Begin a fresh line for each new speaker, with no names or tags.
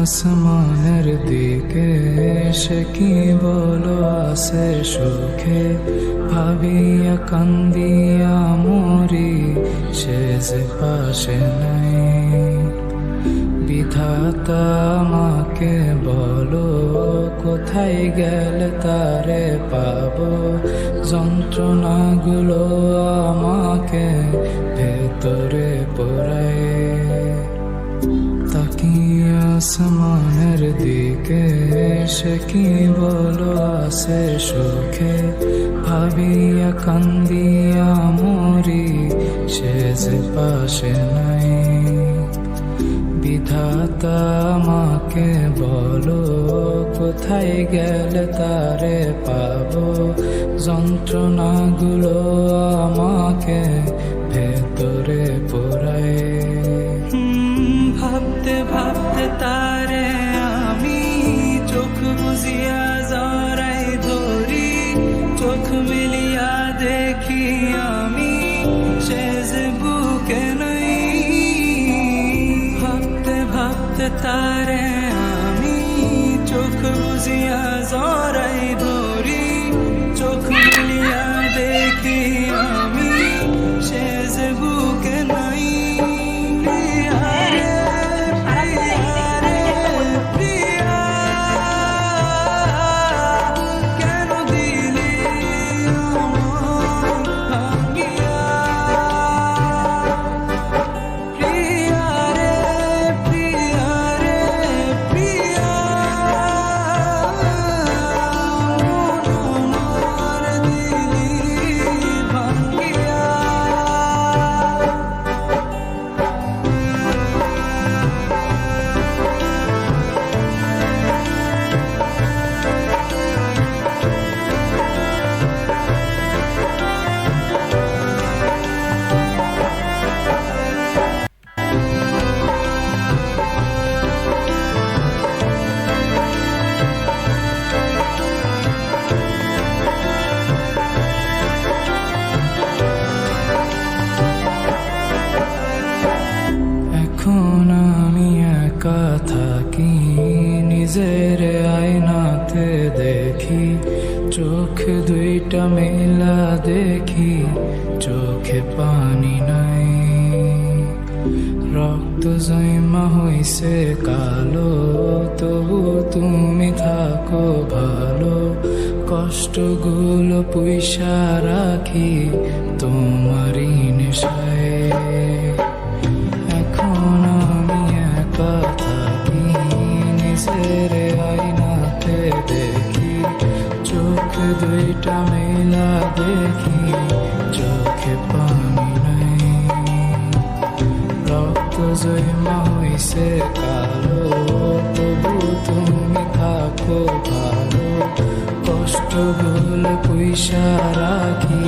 আসমানের দিকে সে কি বলো আসে সুখে ভাবিয়া কান্দিয়া মরি যে পাশে নাই বিধাতা আমাকে বলো কোথায় গেলে তারে পাবো যন্ত্রণাগুলো আমাকে ভেতরে পড়ায় আসমানের দিকে সে কি বলো আসে সুখে ভাবিয়া কান্দিয়া মরি সে যে পাশে নাই বিধাতা আমাকে বলো কোথায় গেলে তারে পাব যন্ত্রণাগুলো আমাকে ভেতরে পড়ায় চোখ মিলিয়া দেখি আমি সে যে বুকে নই। ভাবতে ভাবতে তারে আমি, চোখ বুঝিয়া জরাই ধরি নিজের আয়নাতে দেখি, চোখ দুইটা মেলা দেখি, চোখে পানি নাই। রক্ত জৈমা হইছে কালো, তবু তুমি থাকো ভালো। কষ্টগুলো পুইসা রাখি তোমারই নেশায়। দেখি চোখে পানি নাই। রক্ত জয়মা হইছে কালো, তবু তুমি থাকো ভালো। কষ্টগুলো পয়সা রাখি